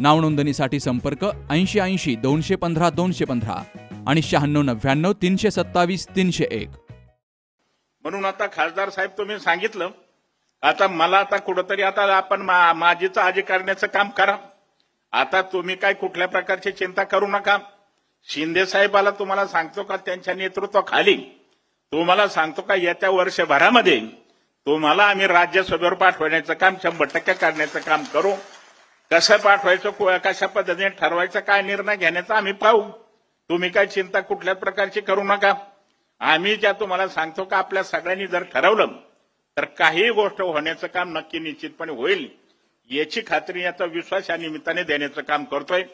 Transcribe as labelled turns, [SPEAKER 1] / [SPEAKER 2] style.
[SPEAKER 1] नावनोंदणीसाठी संपर्क ऐंशी ऐंशी दोनशे पंधरा दोनशे पंधरा आणि शहाण्णव नव्याण्णव तीनशे सत्तावीस तीनशे एक.
[SPEAKER 2] म्हणून आता खासदार साहेब तुम्ही सांगितलं आता मला आता कुठंतरी आता आपण माझीच माझीचं आजी करण्याचं काम करा. आता तुम्ही काय कुठल्या प्रकारची चिंता करू नका. शिंदे साहेबाला तुम्हाला सांगतो का त्यांच्या नेतृत्वाखाली? तुम्हाला सांगतो का येत्या वर्षभरामध्ये तुम्हाला आम्ही राज्यसभेवर पाठवण्याचं काम शंभर टक्के करण्याचं काम करू. कसं पाठवायचं कशा पद्धतीने ठरवायचं काय निर्णय घेण्याचा आम्ही पाहू. तुम्ही काय चिंता कुठल्याच प्रकारची करू नका. आम्ही ज्या तुम्हाला सांगतो का आपल्या सगळ्यांनी जर ठरवलं तर काही गोष्ट होण्याचं काम नक्की निश्चितपणे होईल. याची खात्री याचा विश्वास या निमित्ताने देण्याचं काम करतोय.